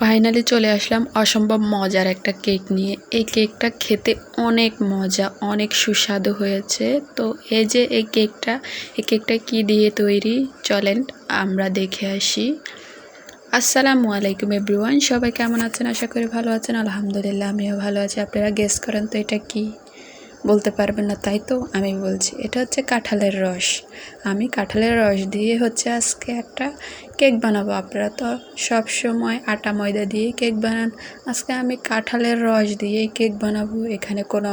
Finally চলে আসলাম অসম্ভব মজার একটা কেক নিয়ে। এই কেকটা খেতে অনেক মজা, অনেক সুস্বাদু হয়েছে। তো এই যে এই কেকটা এই কেকটা কি দিয়ে তৈরি? চলেন আমরা দেখে আসি। আসসালামু আলাইকুম এব্রিওয়ান সবাই কেমন আছেন? আশা করি ভালো আছেন। আলহামদুলিল্লাহ, আমিও ভালো আছি। আপনারা গেস করেন তো এটা কি? বলতে পারবেন না, তাই তো আমি বলছি। এটা হচ্ছে কাঁঠালের রস। আমি কাঁঠালের রস দিয়ে হচ্ছে আজকে একটা কেক বানাবো। আপনারা তো সব সময় আটা ময়দা দিয়ে কেক বানান। আজকে আমি কাঁঠালের রস দিয়ে কেক বানাবো। এখানে কোনো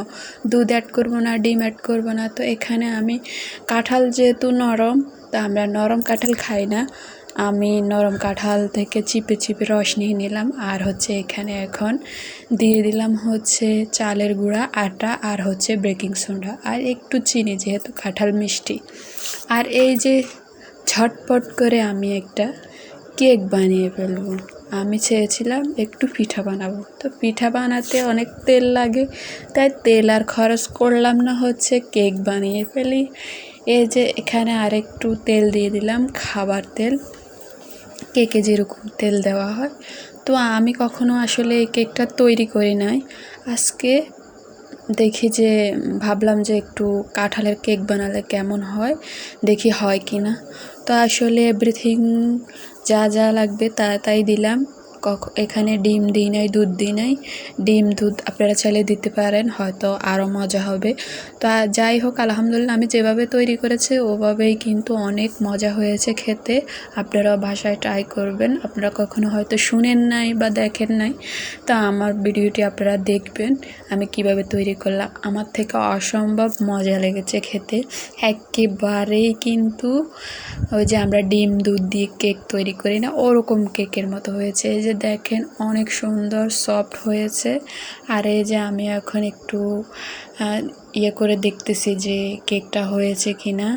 দুধ অ্যাড করব না, ডিম অ্যাড করব না। তো এখানে আমি কাঁঠাল যেহেতু নরম, তা আমরা নরম কাঁঠাল খাই না। আমি নরম কাঁঠাল থেকে চিপে চিপে রস নিয়ে নিলাম। আর হচ্ছে এখানে এখন দিয়ে দিলাম হচ্ছে চালের গুঁড়া, আটা আর হচ্ছে বেকিং সোডা। আর একটু চিনি যেহেতু কাঁঠাল মিষ্টি। আর এই যে ঝটপট করে আমি একটা কেক বানিয়ে ফেলব। আমি চেয়েছিলাম একটু পিঠা বানাবো। তো পিঠা বানাতে অনেক তেল লাগে, তাই তেল আর খরচ করলাম না হচ্ছে কেক বানিয়ে ফেলি। এই যে এখানে আরেকটু তেল দিয়ে দিলাম, খাবার তেল। কেকে যেরকম তেল দেওয়া হয়। তো আমি কখনো আসলে এই কেকটা তৈরি করি নাই। আজকে দেখি যে, ভাবলাম যে একটু কাঁঠালের কেক বানালে কেমন হয়, দেখি হয় কি না তো আসলে এভরিথিং যা যা লাগবে তা তাই দিলাম। কখ এখানে ডিম দিই নাই, দুধ দিই নাই। ডিম, দুধ আপনারা চাইলে দিতে পারেন, হয়তো আরও মজা হবে। তো যাই হোক, আলহামদুলিল্লাহ আমি যেভাবে তৈরি করেছি, ওভাবেই কিন্তু অনেক মজা হয়েছে খেতে। আপনারাও বাসায় ট্রাই করবেন। আপনারা কখনো হয়তো শুনেন নাই বা দেখেন নাই। তা আমার ভিডিওটি আপনারা দেখবেন, আমি কীভাবে তৈরি করলাম। আমার থেকে অসম্ভব মজা লেগেছে খেতে। একেবারেই কিন্তু ওই যে আমরা ডিম, দুধ দিয়ে কেক তৈরি করি না, ওরকম কেকের মতো হয়েছে। এই যে দেখেন অনেক সুন্দর সফট হয়েছে। আর এই যে আমি এখন একটু ইয়ে করে দেখতেছি যে কেকটা হয়েছে কি না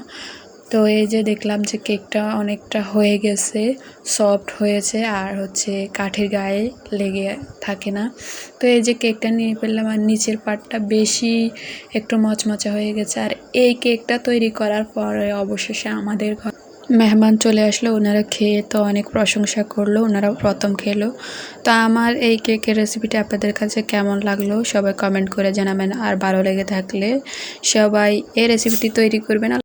তো এই যে দেখলাম যে কেকটা অনেকটা হয়ে গেছে সফট হয়েছে, আর হচ্ছে কাঠের গায়ে লেগে থাকে না। তো এই যে কেকটা নিয়ে ফেললাম, আর নিচের পাটটা বেশি একটু মচমচা হয়ে গেছে। আর এই কেকটা তৈরি করার পরে অবশেষে আমাদের ঘর মেহমান চলে আসলো, ওনারা খেয়ে তো অনেক প্রশংসা করল, ওনারা প্রথম খেলো। তো আমার এই কেকের রেসিপিটা আপনাদের কাছে কেমন লাগল সবাই কমেন্ট করে জানাবেন। আর ভালো লেগে থাকলে সবাই এই রেসিপিটি তৈরি করবেন।